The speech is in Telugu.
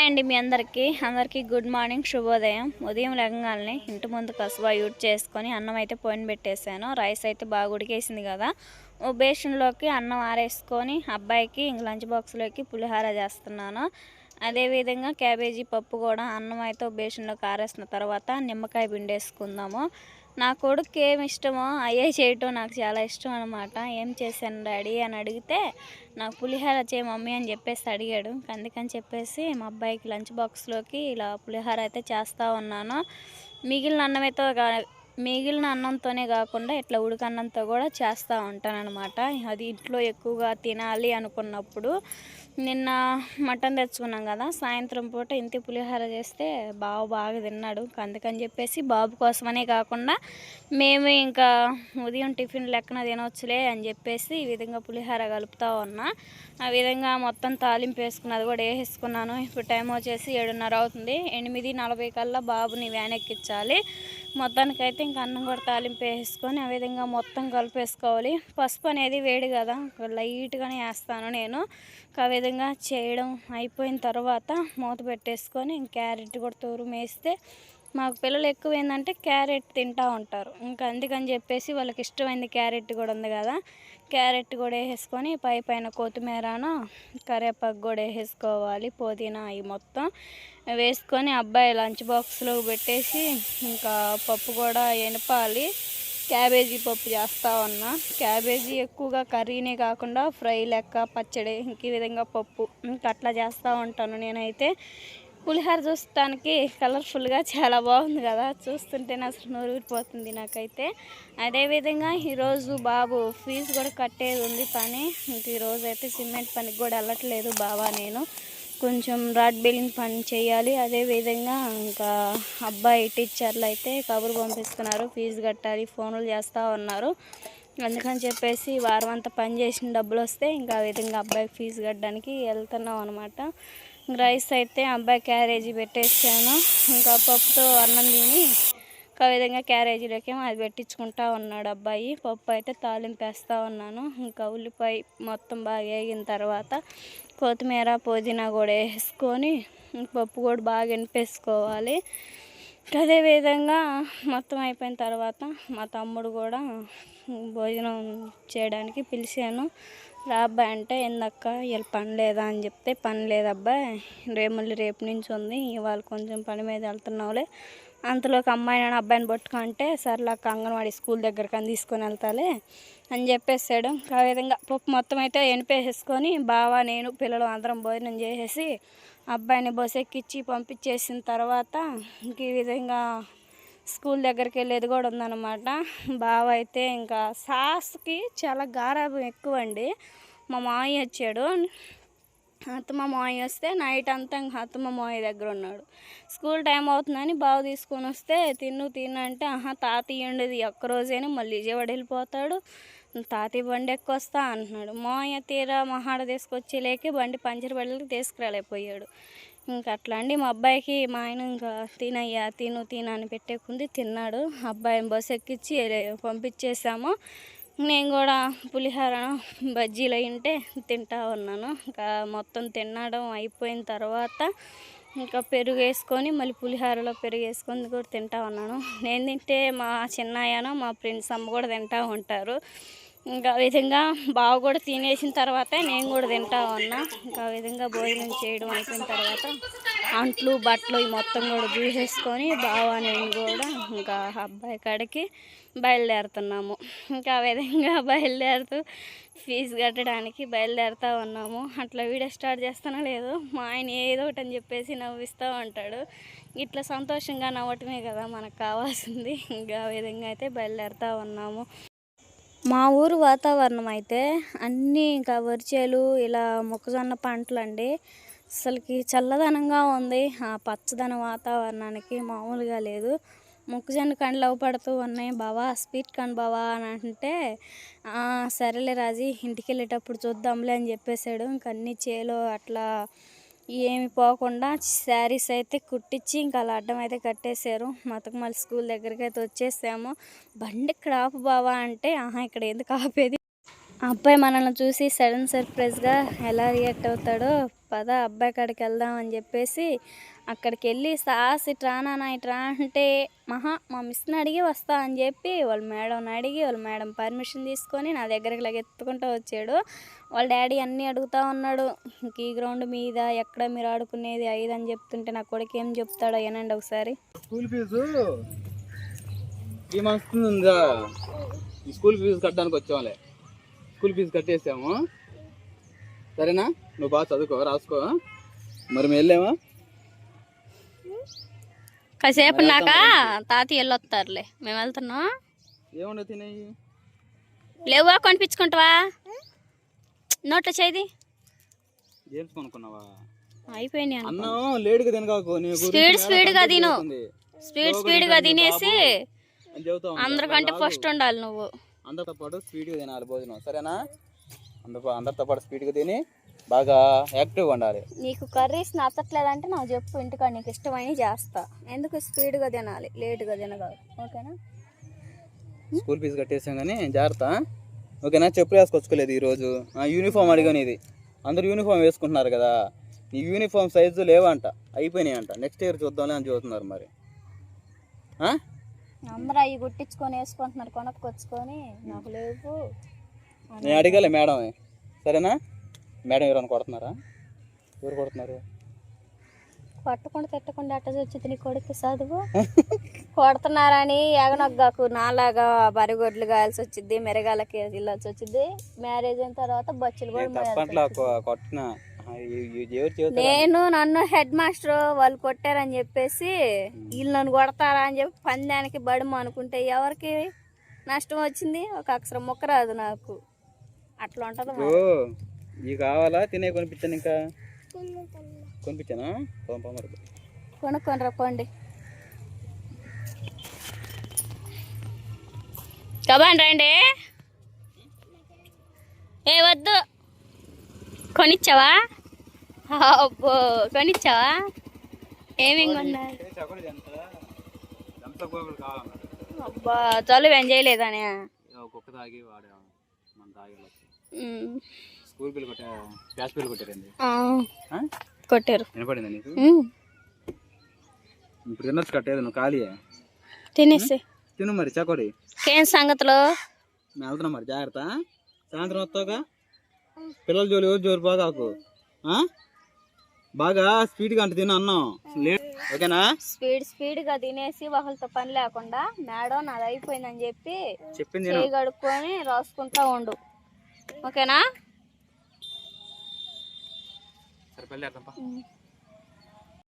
హాయ్ అండి మీ అందరికీ. అందరికీ గుడ్ మార్నింగ్ శుభోదయం. ఉదయం లేకగానే ఇంటి ముందు కసుబా యూట్ చేసుకొని అన్నం అయితే పోయిన పెట్టేశాను. రైస్ అయితే బాగా ఉడికేసింది కదా. ఓ బేషన్లోకి అన్నం ఆరేసుకొని అబ్బాయికి ఇంక లంచ్ బాక్స్లోకి పులిహార చేస్తున్నాను. అదేవిధంగా క్యాబేజీ పప్పు కూడా అన్నం అయితే ఓ బేషన్లోకి ఆరేసిన తర్వాత నిమ్మకాయ పిండేసుకుందాము. నా కొడుకు ఏమి ఇష్టమో అయ్యే చేయటం నాకు చాలా ఇష్టం అనమాట ఏం చేశాను డాడీ అని అడిగితే నాకు పులిహోర చేయ మమ్మీ అని చెప్పేసి అడిగాడు. అందుకని చెప్పేసి మా అబ్బాయికి లంచ్ బాక్స్లోకి ఇలా పులిహోర అయితే చేస్తూ ఉన్నాను. మిగిలిన అన్నమైతే మిగిలిన అన్నంతోనే కాకుండా ఇట్లా ఉడకన్నంతో కూడా చేస్తూ ఉంటానన్నమాట. అది ఇంట్లో ఎక్కువగా తినాలి అనుకున్నప్పుడు నిన్న మటన్ తెచ్చుకున్నాం కదా సాయంత్రం పూట ఇంటి పులిహోర చేస్తే బాబు బాగా తిన్నాడు. అందుకని చెప్పేసి బాబు కోసమనే కాకుండా మేము ఇంకా ఉదయం టిఫిన్ లెక్కన తినవచ్చులే అని చెప్పేసి ఈ విధంగా పులిహోర కలుపుతూ ఉన్నా. ఆ విధంగా మొత్తం తాలింపు వేసుకున్నది కూడా వేసేసుకున్నాను. ఇప్పుడు టైం వచ్చేసి ఏడున్నర అవుతుంది. ఎనిమిది నలభై కల్లా బాబుని వ్యాన్ ఎక్కించాలి. మొత్తానికైతే ఇంకా అన్నం కూడా తాలింపు వేసుకొని ఆ విధంగా మొత్తం కలిపేసుకోవాలి. పసుపు అనేది వేడి కదా లైట్గానే వేస్తాను నేను. ఆ విధంగా చేయడం అయిపోయిన తర్వాత మూత పెట్టేసుకొని క్యారెట్ కూడా తూరు వేస్తే మాకు పిల్లలు ఎక్కువ ఏంటంటే క్యారెట్ తింటూ ఉంటారు. ఇంకా అందుకని చెప్పేసి వాళ్ళకి ఇష్టమైంది క్యారెట్ కూడా ఉంది కదా. క్యారెట్ కూడా వేసేసుకొని పై పైన కొత్తిమీరను కరివేపాకు కూడా వేసేసుకోవాలి పుదీనా అవి మొత్తం. వేసుకొని అబ్బాయి లంచ్ బాక్స్లో పెట్టేసి ఇంకా పప్పు కూడా ఎనపాలి క్యాబేజీ పప్పు చేస్తూ ఉన్నా. క్యాబేజీ ఎక్కువగా కర్రీనే కాకుండా ఫ్రై లెక్క పచ్చడి ఇంక ఈ విధంగా పప్పు. ఇంకా అట్లా చేస్తూ ఉంటాను నేనైతే. పులిహోర చూస్తానికి కలర్ఫుల్గా చాలా బాగుంది కదా. చూస్తుంటే అసలు నూరిపోతుంది నాకైతే. అదేవిధంగా ఈరోజు బాబు ఫీజు కూడా కట్టేది ఉంది పని. ఇంక ఈరోజు అయితే సిమెంట్ పనికి కూడా వెళ్ళట్లేదు బాబా నేను. కొంచెం రాడ్ బిల్లింగ్ పని చేయాలి. అదేవిధంగా ఇంకా అబ్బాయి టీచర్లు అయితే కబురు పంపిస్తున్నారు ఫీజు కట్టాలి ఫోన్లు చేస్తూ ఉన్నారు. అందుకని చెప్పేసి వారం అంతా పని చేసిన డబ్బులు వస్తే ఇంకా ఆ విధంగా అబ్బాయికి ఫీజు కట్టడానికి వెళ్తున్నాం అనమాట రైస్ అయితే అబ్బాయి క్యారేజీ పెట్టేసాను. ఇంకా పప్పుతో అన్నం తిని ఒక విధంగా క్యారేజీలోకి అది పెట్టించుకుంటా ఉన్నాడు అబ్బాయి. పప్పు అయితే తాలింపేస్తూ ఉన్నాను. ఇంకా ఉల్లిపాయ మొత్తం బాగా వేగిన తర్వాత కొత్తిమీర పుదీనా కూడా వేసుకొని పప్పు కూడా బాగా వినిపేసుకోవాలి అదేవిధంగా మొత్తం అయిపోయిన తర్వాత మా తమ్ముడు కూడా భోజనం చేయడానికి పిలిచాను. రా అబ్బాయి అంటే ఎందక్క ఇలా పని లేదా అని చెప్తే పని లేదబ్బాయి రేపు మళ్ళీ రేపు నుంచి ఉంది ఇవాళ కొంచెం పని మీద వెళ్తున్నావులే. అంతలోకి అమ్మాయి నేను అబ్బాయిని పట్టుకుంటే సర్లాక్క అంగన్వాడీ స్కూల్ దగ్గరికి అని తీసుకొని వెళ్తాలే అని చెప్పేసాడు ఆ విధంగా పప్పు మొత్తం అయితే ఎనిపేసేసుకొని బావ నేను పిల్లలు అందరం భోజనం చేసేసి అబ్బాయిని బస్సు ఎక్కించి పంపించేసిన తర్వాత ఇంక ఈ విధంగా స్కూల్ దగ్గరికి వెళ్ళేది కూడా ఉందన్నమాట. బావ అయితే ఇంకా సాస్కి చాలా గారాబం ఎక్కువ అండి మా మామయ్య వచ్చాడు. అత్తమ్మ మామయ్య వస్తే నైట్ అంతా ఇంకా అత్తమ్మ మామయ్య దగ్గర ఉన్నాడు. స్కూల్ టైం అవుతుందని బావ తీసుకొని వస్తే తిన్ను తిన్ను అంటే ఆహా తాతయ్య ఉండేది ఒక్కరోజైనా మళ్ళీ విజయవాడ వెళ్ళిపోతాడు. తాతయ్య బండి ఎక్కువస్తా అంటున్నాడు. మామయ్య తీరా మహాడ తీసుకొచ్చేలేక బండి పంచర్ బండికి తీసుకురాలేకపోయాడు. ఇంకా అట్లా అండి. మా అబ్బాయికి మా ఆయన ఇంకా తినయ్యా తిను తిను అని పెట్టేకుంది తిన్నాడు. అబ్బాయిని బస్సు ఎక్కించి పంపించేసాము. నేను కూడా పులిహోర బజ్జీలు అయింటే తింటా ఉన్నాను. ఇంకా మొత్తం తినడం అయిపోయిన తర్వాత ఇంకా పెరుగు వేసుకొని మళ్ళీ పులిహోరలో పెరుగు వేసుకొని కూడా తింటా ఉన్నాను. నేను తింటే మా చిన్నాయన మా ఫ్రెండ్స్ అమ్మ కూడా తింటూ ఉంటారు. ఇంకా విధంగా బావ కూడా తినేసిన తర్వాత నేను కూడా తింటా ఉన్నా. ఇంకా విధంగా భోజనం చేయడం అయిపోయిన తర్వాత అంట్లు బట్టలు మొత్తం కూడా చూసేసుకొని బావ నేను కూడా ఇంకా అబ్బాయి కాడికి బయలుదేరుతున్నాము. ఇంకా ఆ విధంగా బయలుదేరుతూ ఫీజు కట్టడానికి బయలుదేరుతూ ఉన్నాము. అట్లా వీడియో స్టార్ట్ చేస్తానో లేదు మా ఆయన ఏదో ఒకటి అని చెప్పేసి నవ్విస్తూ ఉంటాడు. ఇట్లా సంతోషంగా నవ్వటమే కదా మనకు కావాల్సింది. ఇంకా ఆ విధంగా అయితే బయలుదేరుతూ ఉన్నాము. మా ఊరు వాతావరణం అయితే అన్నీ ఇంకా వరిచేలు ఇలా మొక్కజొన్న పంటలు అండి అసలుకి చల్లదనంగా ఉంది. ఆ పచ్చదన వాతావరణానికి మామూలుగా లేదు. మొక్కజొన్న కండ్లు పడుతూ ఉన్నాయి. బావా స్వీట్ కండ్ బావా అని అంటే సరేలే రాజీ ఇంటికి వెళ్ళేటప్పుడు చూద్దాంలే అని చెప్పేశాడు ఇంకా అన్ని చేలో అట్లా ఏమి పోకుండా శారీస్ అయితే కుట్టించి ఇంకా అలా అడ్డం అయితే కట్టేశారు. మతకమల్లి స్కూల్ దగ్గరికి అయితే వచ్చేసాము. బండి ఇక్కడ ఆపు బావా అంటే ఆహా ఇక్కడ ఎందుకు ఆపేది? అబ్బాయి మనల్ని చూసి సడన్ సర్ప్రైజ్గా ఎలా రియాక్ట్ అవుతాడో పద అబ్బాయి కాడికి వెళ్దాం అని చెప్పేసి అక్కడికి వెళ్ళి సాసి ఇట్రా నాన్న ఇట్రా అంటే మహా మా మిస్ని అడిగి వస్తా అని చెప్పి వాళ్ళ మేడంని అడిగి వాళ్ళ మేడం పర్మిషన్ తీసుకొని నా దగ్గరికి ఇలాగ ఎత్తుకుంటూ వచ్చాడు. వాళ్ళ డాడీ అన్నీ అడుగుతా ఉన్నాడు. ఇంక ఈ గ్రౌండ్ మీద ఎక్కడ మీరు ఆడుకునేది ఐదు అని చెప్తుంటే నా కొడుకు ఏం చెప్తాడో ఏనండి ఒకసారి. School fee? ఈ మంత్ ఉందా స్కూల్ ఫీజు కట్టడానికి వచ్చాంలే. School fee కట్టేసాము. సరేనా? నువ్వు బాగా చదువుకో రాసుకో. మరి మేము వెళ్ళామా? కాసేపు నాక తాతయ్య వెళ్ళొస్తారులే మేము వెళ్తున్నాం. ఏముండవు తినేయి లేవా కొనిపించుకుంటావా? నోట్లో చేది కొనుక్కున్నావా? అయిపోయినాయి. అన్నం స్పీడ్ మేడం స్పీడ్గా కంప్లైంట్ తిను. చేస్తుంది. స్పీడ్ స్లోగా స్పీడ్గా తినండి తినేసి. అందరికంటే ఫస్ట్ ఉండాలి నువ్వు. అందరితో పాటు స్పీడ్గా తినాలి భోజనం సరేనా? అందరితో అందరితో పాటు స్పీడ్గా తిని బాగా యాక్టివ్గా ఉండాలి. నీకు కర్రీస్ నచ్చట్లేదంటే నాకు చెప్పు ఇంటికాడ నీకు ఇష్టమైనవి చేస్తా. ఎందుకు స్పీడ్గా తినాలి? లేట్గా తినగలదు ఓకేనా? స్కూల్ ఫీజు కట్టేసాం కానీ జాగ్రత్త. ఓకేనా? చెప్పులు వేసుకొచ్చుకోలేదు ఈరోజు. ఆ, యూనిఫామ్ అడిగాను ఇది అందరూ యూనిఫామ్ వేసుకుంటున్నారు కదా. నీ యూనిఫామ్ సైజు లేవంట. అయిపోయినాయి అంట నెక్స్ట్ ఇయర్ చూద్దాంలే అని చూస్తున్నారు మరి? అందరూ అవి గుట్టించుకొని వేసుకుంటున్నారు కొనుక్కొచ్చుకొని. నాకు లేవు. నేను అడిగాలే మేడం. సరేనా? మేడం ఎవరైనా కొడుతున్నారా? ఎవరు కొడుతున్నారు? పట్టకుండా తిట్టకుండా అట్ట వచ్చింది నీ కొడుకు చదువు. కొడుతున్నారని ఎగనొగ్గాకు నాలాగా బరిగొడ్లు కాయాల్సి వచ్చింది మెరగాలకి వెళ్ళాల్సి వచ్చింది మ్యారేజ్ అయిన తర్వాత బచ్చులు కూడా నేను నన్ను హెడ్ మాస్టర్ వాళ్ళు కొట్టారని చెప్పేసి వీళ్ళు నన్ను కొడతారా అని చెప్పి పందానికి బడుము అనుకుంటే ఎవరికి నష్టం వచ్చింది? ఒక అక్షరం మొక్క రాదు నాకు. అట్లా ఉంటుంది ఇవి కావాలా? తినే కొనిపించాను ఇంకా? కొనిపించానా? మరి. కొనుక్కొని రా పోండి. కబాన్ రండి. ఏ వద్దు. కొనిచ్చావా? అబ్బో కొనిచ్చావా? ఏమేమి కొన్నారు అబ్బా చదువు ఏం చేయలేదానే? స్కూల్ బిల్ కొట్టే క్యాష్ బిల్ కొట్టారండి? కొట్టారు. వినపడిందా నీకు. ఇప్పుడు తినొచ్చు కట్టేది నువ్వు ఖాళీ తినేసి. తిను మరి చకోడి ఏం సంగతులు? మేము వెళ్తున్నాం మరి జాగ్రత్త. సాయంత్రం వస్తావుగా? పిల్లల జోలి జోరు బాగాకు ఆ? బాగా స్పీడ్గా అంటే తిను అన్నం. ఓకేనా? స్పీడ్ స్పీడ్గా తినేసి ఒకరితో పని లేకుండా మేడం నాది అయిపోయిందని చెప్పి చెప్పింది కడుక్కొని రాసుకుంటా ఉండు. ఓకేనా? Repeler tampoco. Mm.